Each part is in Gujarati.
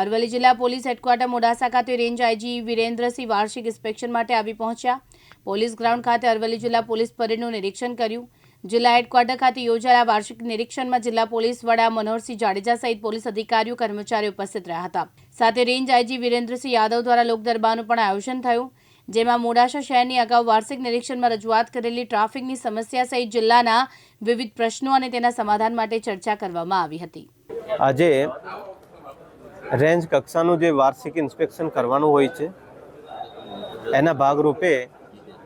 અરવલ્લી જિલ્લા પોલીસ હેડક્વાર્ટર મોડાસા ખાતે રેન્જ આઈજી વિરેન્દ્રસિંહ વાર્ષિક ઇન્સ્પેક્શન માટે આવી પહોંચ્યા. પોલીસ ગ્રાઉન્ડ ખાતે અરવલ્લી જિલ્લા પોલીસ પરેડનું નિરીક્ષણ કર્યું. જિલ્લા હેડક્વાર્ટર ખાતે યોજાયેલા વાર્ષિક નિરીક્ષણમાં જિલ્લા પોલીસ વડા મનોહરસિંહ જાડેજા સહિત પોલીસ અધિકારીઓ, કર્મચારીઓ ઉપસ્થિત રહ્યા હતા. સાથે રેન્જ આઈજી વિરેન્દ્રસિંહ યાદવ દ્વારા લોક દરબારનું પણ આયોજન થયું, જેમાં મોડાસા શહેરની અગાઉ વાર્ષિક નિરીક્ષણમાં રજૂઆત કરેલી ટ્રાફિકની સમસ્યા સહિત જિલ્લાના વિવિધ પ્રશ્નો અને તેના સમાધાન માટે ચર્ચા કરવામાં આવી હતી. આજે રેન્જ કક્ષાનું જે વાર્ષિક ઇન્સ્પેક્શન કરવાનું હોય છે, એના ભાગરૂપે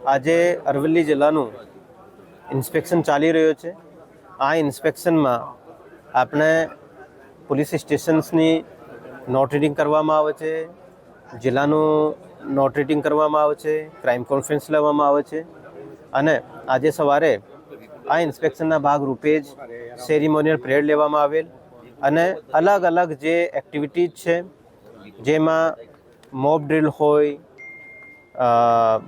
આજે અરવલ્લી જિલ્લાનું ઇન્સ્પેક્શન ચાલી રહ્યો છે. આ ઇન્સ્પેક્શનમાં આપણે પોલીસ સ્ટેશન્સની નોટ રીડિંગ કરવામાં આવે છે, જિલ્લાનું નોટ રીડિંગ કરવામાં આવે છે, ક્રાઇમ કોન્ફરન્સ લેવામાં આવે છે અને આજે સવારે આ ઇન્સ્પેક્શનના ભાગરૂપે જ સેરિમોનિયલ પરેડ લેવામાં આવેલ. અને અલગ અલગ જે એક્ટિવિટીઝ છે, જેમાં મોબ ડ્રિલ હોય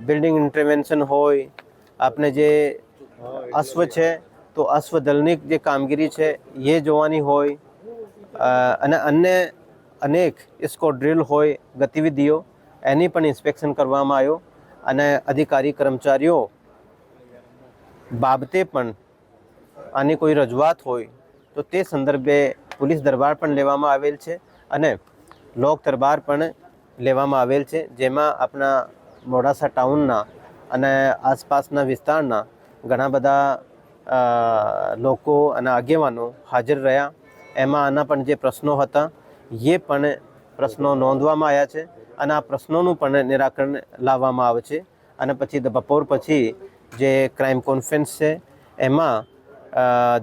બિલ્ડિંગ ઇન્ટરવેન્શન હોય આપણે જે અશ્વ છે, તો અશ્વ દળની જે કામગીરી છે, એ જોવાની હોય અને અન્ય અનેક ઇસ્કો ડ્રિલ હોય, ગતિવિધિઓ, એની પણ ઇન્સ્પેક્શન કરવામાં આવ્યો, અને અધિકારી કર્મચારીઓ બાબતે પણ આની કોઈ રજૂઆત હોય, તો તે સંદર્ભે પોલીસ દરબાર પણ લેવામાં આવેલ છે અને લોક દરબાર પણ લેવામાં આવેલ છે, જેમાં આપણા મોડાસા ટાઉનના અને આસપાસના વિસ્તારના ઘણા બધા લોકો અને આગેવાનો હાજર રહ્યા. એમાં આના પણ જે પ્રશ્નો હતા એ પણ પ્રશ્નો નોંધવામાં આવ્યા છે અને આ પ્રશ્નોનું પણ નિરાકરણ લાવવામાં આવે છે. અને પછી બપોર પછી જે ક્રાઇમ કોન્ફરન્સ છે, એમાં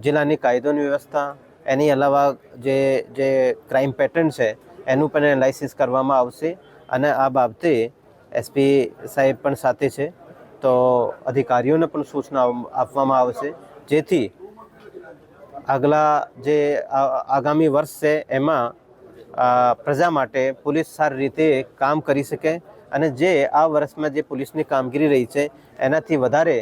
જિલ્લાની કાયદોની વ્યવસ્થા એની અલાવા જે જે ક્રાઇમ પેટર્ન છે, એનું પણ એનાલિસિસ કરવામાં આવશે. અને આ બાબતે એસપી સાહેબ પણ સાથે છે. તો અધિકારીઓને પણ સૂચના આપવામાં આવશે. જેથી આગલા જે આગામી વર્ષ છે, એમાં પ્રજા માટે પોલીસ સારી રીતે કામ કરી શકે. અને જે આ વર્ષમાં જે પોલીસની કામગીરી રહી છે, એનાથી વધારે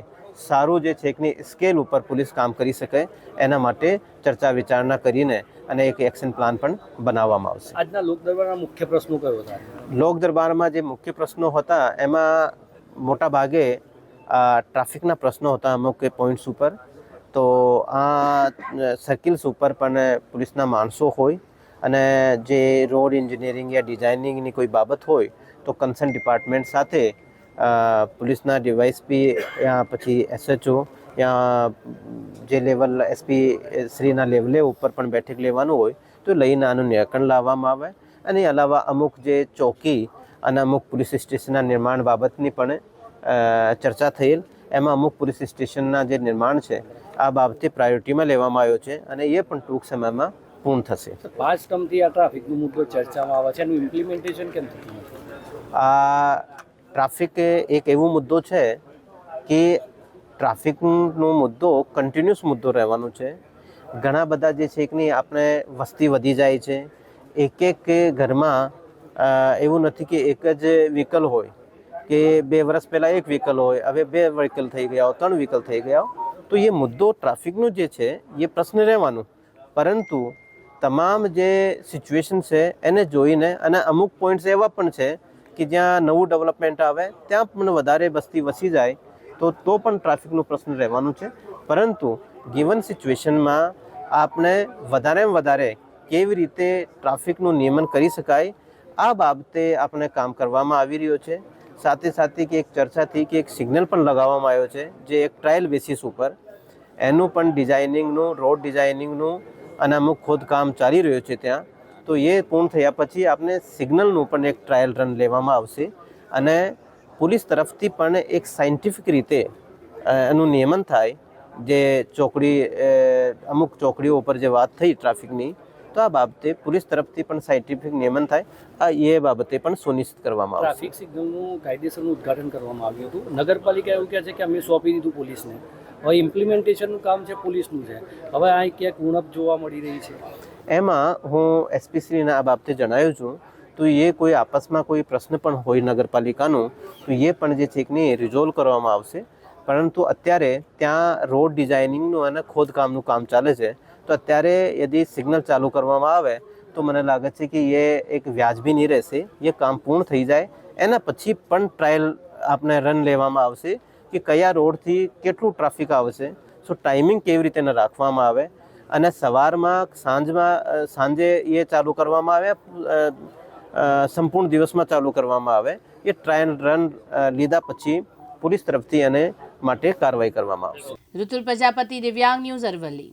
સારું જે છે એકની સ્કેલ ઉપર પોલીસ કામ કરી શકે એના માટે ચર્ચા વિચારણા કરીને અને એક એક્શન પ્લાન પણ બનાવવામાં આવશે. આજના લોક દરબારના મુખ્ય પ્રશ્નો કયો હતા? લોક દરબારમાં જે મુખ્ય પ્રશ્નો હતા એમાં મોટા ભાગે ટ્રાફિકના પ્રશ્નો હતા અમુક પોઈન્ટ્સ ઉપર. તો આ સર્કિલ્સ ઉપર પણ પોલીસના માણસો હોય અને જે રોડ એન્જિનિયરિંગ યા ડિઝાઇનિંગની કોઈ બાબત હોય તો કન્સર્ન ડિપાર્ટમેન્ટ સાથે પોલીસના ડીવાયસપી યા પછી એસએચઓ યા જે લેવલ એસપી શ્રીના લેવલે ઉપર પણ બેઠક લેવાનું હોય તો લઈને આનું નિરાકરણ લાવવામાં આવે. અને અલાવા અમુક જે ચોકી અને અમુક પોલીસ સ્ટેશનના નિર્માણ બાબતની પણ ચર્ચા થયેલ. એમાં અમુક પોલીસ સ્ટેશનના જે નિર્માણ છે આ બાબતે પ્રાયોરિટીમાં લેવામાં આવ્યો છે અને એ પણ ટૂંક સમયમાં પૂર્ણ થશે. પાંચ ટર્મથી આ ટ્રાફિકનો મુદ્દો ચર્ચામાં આવે છે. એનું ઇમ્પ્લિમેન્ટેશન કેમ થતું આ ટ્રાફિક એક એવો મુદ્દો છે કે ટ્રાફિકનો મુદ્દો કન્ટિન્યુઅસ મુદ્દો રહેવાનો છે. ઘણા બધા જે છે કે આપણે વસ્તી વધી જાય છે. એક એક ઘરમાં એવું નથી કે એક જ વ્હીકલ હોય કે બે વર્ષ પહેલાં એક વ્હીકલ હોય, હવે બે વ્હીકલ થઈ ગયા, ત્રણ વ્હીકલ થઈ ગયા. તો એ મુદ્દો ટ્રાફિકનો જે છે, એ પ્રશ્ન રહેવાનો. પરંતુ તમામ જે સિચ્યુએશન છે, એને જોઈને અને અમુક પોઈન્ટ્સ એવા પણ છે કે જ્યાં નવું ડેવલપમેન્ટ આવે, ત્યાં પણ વધારે વસ્તી વસી જાય, તો તો પણ ટ્રાફિકનો પ્રશ્ન રહેવાનું છે. પરંતુ ગિવન સિચ્યુએશનમાં આપણે વધારેમાં વધારે કેવી રીતે ટ્રાફિકનું નિયમન કરી શકાય, આ બાબતે આપણે કામ કરવામાં આવી રહ્યો છે. સાથે સાથે કે એક ચર્ચાથી કે એક સિગ્નલ પણ લગાવવામાં આવ્યો છે, જે એક ટ્રાયલ બેસિસ ઉપર એનું પણ ડિઝાઇનિંગનું રોડ ડિઝાઇનિંગનું અને અમુક ખોદકામ ચાલી રહ્યું છે ત્યાં. તો એ પૂર્ણ થયા પછી આપણે સિગ્નલનું પણ એક ટ્રાયલ રન લેવામાં આવશે અને પોલીસ તરફથી પણ એક સાયન્ટિફિક રીતે એનું નિયમન થાય જે ચોકડી અમુક ચોકડીઓ ઉપર જે વાત થઈ ટ્રાફિકની, તો આ બાબતે પોલીસ તરફથી પણ સાયન્ટિફિક નિયમન થાય. આ એ બાબતે પણ સુનિશ્ચિત કરવામાં આવશે. ટ્રાફિક સિગ્નલનું કાયદેસરનું ઉદ્ઘાટન કરવામાં આવ્યું હતું. નગરપાલિકા એવું કહે છે કે અમે સોંપી દીધું પોલીસને. હવે ઇમ્પ્લિમેન્ટેશનનું કામ છે પોલીસનું છે. હવે અહીં ક્યાંક ઉણપ જોવા મળી રહી છે. એમાં હું એસપીસીના આ બાબતે જણાવ્યું છું, તો એ કોઈ આપસમાં કોઈ પ્રશ્ન પણ હોય નગરપાલિકાનો, તો એ પણ જે છે કે રિઝોલ્વ કરવામાં આવશે. પરંતુ અત્યારે ત્યાં રોડ ડિઝાઇનિંગનું અને ખોદકામનું કામ ચાલે છે. તો અત્યારે યદી સિગ્નલ ચાલુ કરવામાં આવે, તો મને લાગે છે કે એ એક વ્યાજબી નહીં રહેશે, એ કામ પૂર્ણ થઈ જાય. એના પછી પણ ટ્રાયલ આપણે રન લેવામાં આવશે કે કયા રોડથી કેટલું ટ્રાફિક આવશે. સો ટાઈમિંગ કેવી રીતે રાખવામાં આવે અને સવારમાં સાંજમાં સાંજે એ ચાલુ કરવામાં આવે સંપૂર્ણ દિવસમાં ચાલુ કરવામાં આવે. એ ટ્રાયલ રન લીધા પછી પોલીસ તરફથી એને માટે કાર્યવાહી કરવામાં આવશે. ઋતુલ પ્રજાપતિ, દિવ્યાંગ ન્યૂઝ અરવલ્લી.